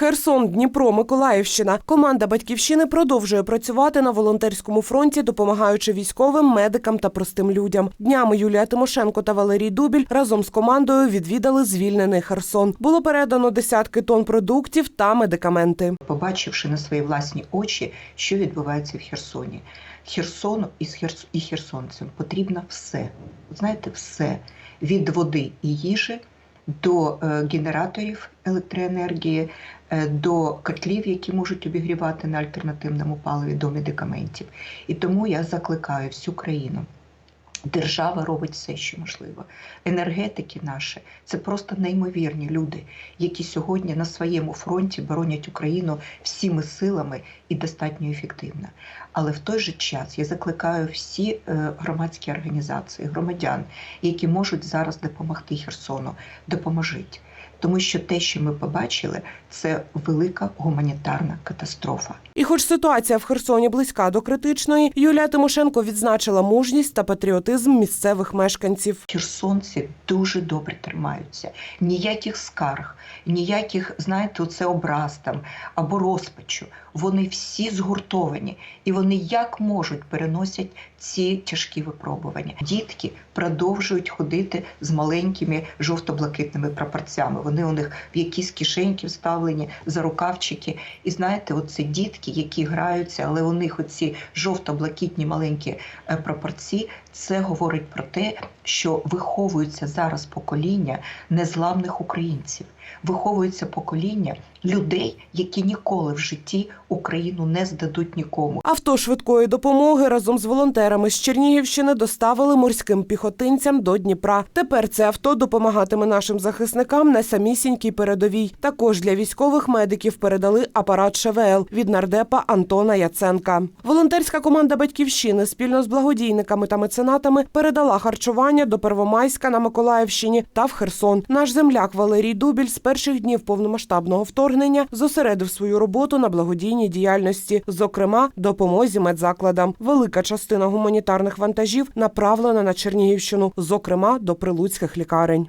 Херсон, Дніпро, Миколаївщина. Команда батьківщини продовжує працювати на волонтерському фронті, допомагаючи військовим, медикам та простим людям. Днями Юлія Тимошенко та Валерій Дубіль разом з командою відвідали звільнений Херсон. Було передано десятки тонн продуктів та медикаменти. побачивши на свої власні очі, що відбувається в Херсоні. Херсону і, херсонцям потрібно все. Знаєте, все від води і їжі до е, генераторів електроенергії, е, до котлів, які можуть обігрівати на альтернативному паливі, до медикаментів. І тому я закликаю всю країну. Держава робить все, що можливо. Енергетики наші це просто неймовірні люди, які сьогодні на своєму фронті боронять Україну всіми силами і достатньо ефективно. Але в той же час я закликаю всі е, громадські організації, громадян, які можуть зараз допомогти Херсону, допоможіть. Тому що те, що ми побачили, це велика гуманітарна катастрофа. І, хоч ситуація в Херсоні близька до критичної, Юлія Тимошенко відзначила мужність та патріотизм місцевих мешканців. Херсонці дуже добре тримаються. Ніяких скарг, ніяких, знаєте, оце образ там або розпачу. Вони всі згуртовані, і вони як можуть переносять ці тяжкі випробування. Дітки продовжують ходити з маленькими жовто-блакитними прапорцями. Вони у них в якісь кишеньки вставлені, за рукавчики. І знаєте, оце дітки, які граються, але у них оці жовто-блакитні маленькі е, прапорці. Це говорить про те, що виховується зараз покоління незламних українців, виховується покоління людей, які ніколи в житті Україну не здадуть нікому. Авто швидкої допомоги разом з волонтерами з Чернігівщини доставили морським піхотинцям до Дніпра. Тепер це авто допомагатиме нашим захисникам на самісінькій передовій. Також для військових медиків передали апарат ШВЛ від нардепа Антона Яценка. Волонтерська команда батьківщини спільно з благодійниками та меценатами передала харчування до Первомайська на Миколаївщині та в Херсон. Наш земляк Валерій Дубіль з перших днів повномасштабного вторгнення зосередив свою роботу на благодійній діяльності, зокрема допомозі медзакладам. Велика частина гуманітарних вантажів направлена на Чернігівщину, зокрема до прилуцьких лікарень.